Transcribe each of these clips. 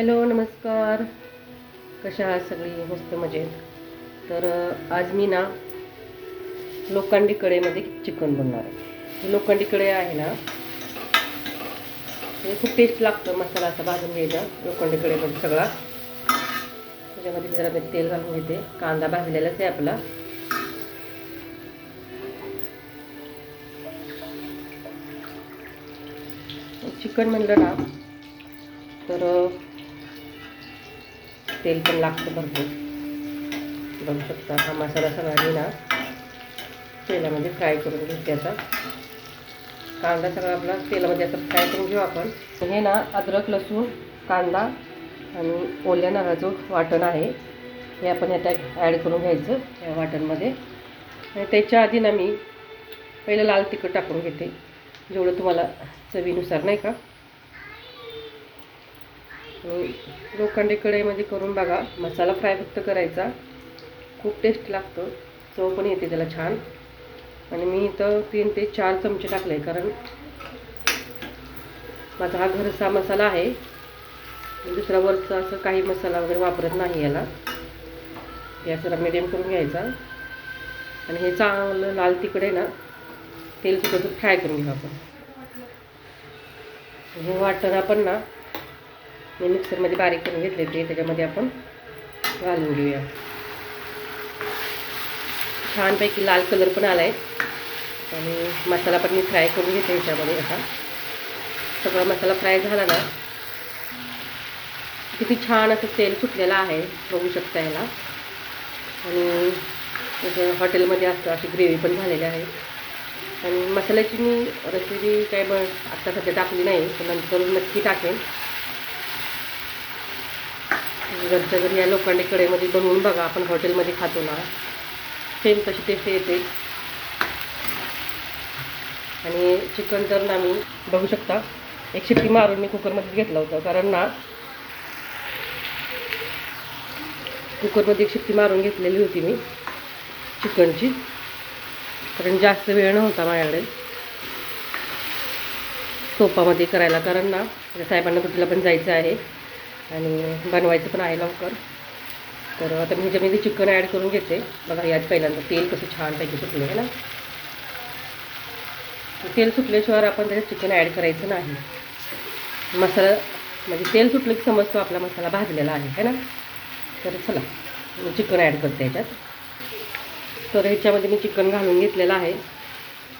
Hello नमस्कार. कशा आहात सगळी? मस्त मजेत. तर आज मी ना लोखंडी कडेमध्ये चिकन बनणार आहे. लोखंडी कडे आहे ना म्हणजे खूप टेस्ट लागतं मसाला असा भाजून घ्यायचा लोखंडी कडेमध्ये सगळा. त्याच्यामध्ये मी जरा मी तेल घालून घेते. कांदा भाजलेलाच आहे आपला. चिकन म्हणलं ना तर तेल पण लागतं भरपूर. बघू शकता हा मसाला सगळा मी ना तेलामध्ये फ्राय करून घेते आता. कांदा सगळा आपला तेलामध्ये आता फ्राय करून घेऊ आपण. हे ना अद्रक लसूण कांदा आणि ओल्या नारळाचं वाटण आहे. हे आपण याच्यात ॲड करून घ्यायचं या वाटणमध्ये. आणि त्याच्या आधी ना मी पहिलं लाल तिखट टाकून घेते. जेवढं तुम्हाला चवीनुसार नाही का? लोखंडी कढईमध्ये म्हणजे करून बघा. मसाला फ्राय फक्त करायचा. खूप टेस्ट लागतो. चव पण येते त्याला छान. आणि मी इथं तीन ते चार चमचे टाकले कारण माझा हा घरचा मसाला आहे. दुसरा वरचा असं काही मसाला वगैरे वापरत नाही याला. या जरा मिडियम करून घ्यायचा. आणि हे चांगलं लाल तिकडे ना तेल सुद्धा फ्राय करून घेऊ आपण. हे वाटण आपण ना मी मिक्सरमध्ये बारीक करून घेतले ते त्याच्यामध्ये आपण घालून घेऊया. छानपैकी लाल कलर पण आला आहे आणि मसाला पण मी फ्राय करून घेते ह्याच्यामध्ये आता सगळा मसाला फ्राय झाला ना किती छान असं तेल सुटलेलं आहे बघू शकता याला. आणि जसं हॉटेलमध्ये असतं अशी ग्रेव्ही पण झालेली आहे. आणि मसाल्याची मी रेसिपी काय ब आत्ता सध्या टाकली नाही तर नंतर नक्की टाकेन. घरच्या घरी या लोखंडी कडेमध्ये बनवून बघा आपण हॉटेलमध्ये खातो ना. सेम तशी टेस्ट येते. आणि चिकन तर ना मी बघू शकता. एक शिट्टी मारून मी कुकरमध्येच घेतलं होतं. कारण ना कुकरमध्ये एक शिट्टी मारून घेतलेली होती मी चिकनची. कारण जास्त वेळ नव्हता माझ्याकडे. सोपामध्ये करायला. कारण ना साहेबांना कुठेला पण जायचं आहे. आणि बनवायचं पण आहे लवकर. तर आता मी ह्याच्यामध्ये चिकन ॲड करून घेते. बघा यात पहिल्यांदा तेल कसं छानपैकी सुटलं आहे ना? तेल सुटल्याशिवाय आपण त्याच्यात चिकन ॲड करायचं नाही. मसाला म्हणजे तेल सुटलं की समजतो आपला मसाला भाजलेला आहे है ना? तर चला मी चिकन ॲड करते याच्यात. तर ह्याच्यामध्ये मी चिकन घालून घेतलेलं आहे.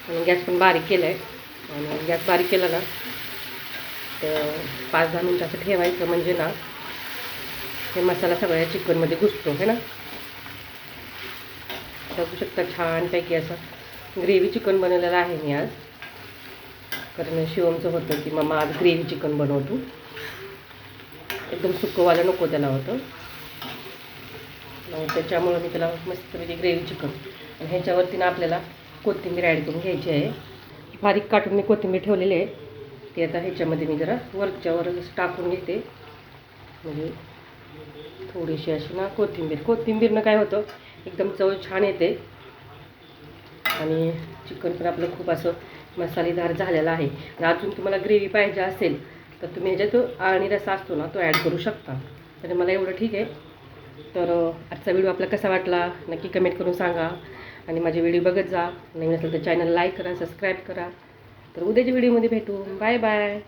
आणि गॅस पण बारीक केलं आहे आणि गॅस बारीक केला ना तर पाच दहा मिनटं असं ठेवायचं म्हणजे ना हे मसाला सगळ्या चिकनमध्ये घुसतो है ना? बघू शकता छानपैकी असं ग्रेव्ही चिकन बनवलेलं आहे मी आज. कारण शिवमचं होतं की मम्मा आज ग्रेव्ही चिकन बनवतो. एकदम सुकंवालं नको त्याला होतं. त्याच्यामुळं मी त्याला मस्तपैकी ग्रेव्ही चिकन आणि ह्याच्यावरती ना आपल्याला कोथिंबीर ॲड करून घ्यायची आहे. बारीक काटून मी कोथिंबीर ठेवलेली आहे. ते आता ह्याच्यामध्ये मी जरा वरच्या वरच टाकून घेते. म्हणजे थोडीशी अशी ना कोथिंबीर. कोथिंबीरनं काय होतं एकदम चव छान येते. आणि चिकन पण आपलं खूप असं मसालेदार झालेलं आहे. आणि अजून तुम्हाला ग्रेव्ही पाहिजे असेल तर तुम्ही ह्याच्यात आणि रसा असतो ना तो ॲड करू शकता. तर मला एवढं ठीक आहे. तर आजचा व्हिडिओ आपला कसा वाटला नक्की कमेंट करून सांगा. आणि माझे व्हिडिओ बघत जा. नवीन असेल तर चॅनल लाईक करा सबस्क्राईब करा. तर उद्याच्या व्हिडिओमध्ये भेटू. Bye bye.